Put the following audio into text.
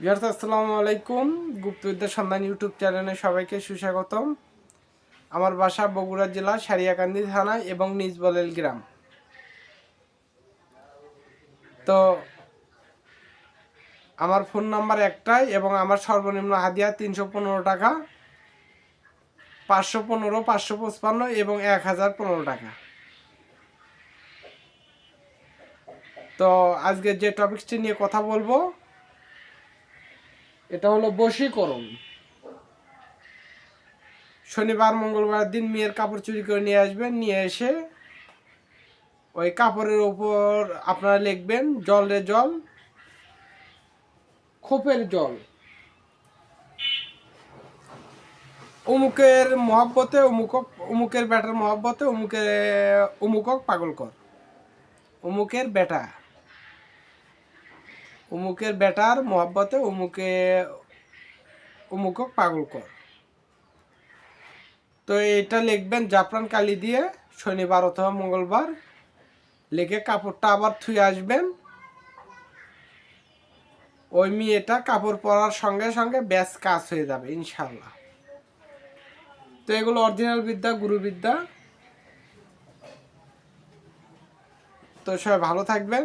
Viewers, আসসালামু আলাইকুম। গুপ্তবিদ্যা সন্ধান ইউটিউব চ্যানেলে সবাইকে সুস্বাগতম। আমার বাসা বগুড়া জেলা, সারিয়াকান্দি থানা এবং নিজবলেল গ্রাম। তো আমার ফোন নাম্বার একটাই এবং আমার সর্বনিম্ন হাদিয়া তিনশো পনেরো টাকা, পাঁচশো পনেরো, পাঁচশো পঁচপান্ন এবং এক হাজার পনেরো টাকা। তো আজকে যে টপিকসটি নিয়ে কথা বলব এটা হলো বশীকরণ। শনিবার মঙ্গলবার দিন মেয়ের কাপড় চুরি করে নিয়ে আসবেন, নিয়ে এসে ওই কাপড়ের উপর আপনারা লিখবেন, জলে জল, খোপের জল। অমুকের মহাব্বতে অমুকক, অমুকের বেটার মহাব্বতে অমুকের, অমুকক পাগল কর অমুকের বেটা অমুকের বেটার মহাব্বতে অমুকে অমুকক পাগল কর। তো এটা লিখবেন জাফরান কালি দিয়ে, শনিবার অথবা মঙ্গলবার। লিখে কাপড়টা আবার থুয়ে আসবেন। ওই মেয়েটা কাপড় পরার সঙ্গে সঙ্গে ব্যাস কাজ হয়ে যাবে ইনশাল্লাহ তো এগুলো অরিজিনাল বিদ্যা গুরুবিদ্যা তো সবাই ভালো থাকবেন।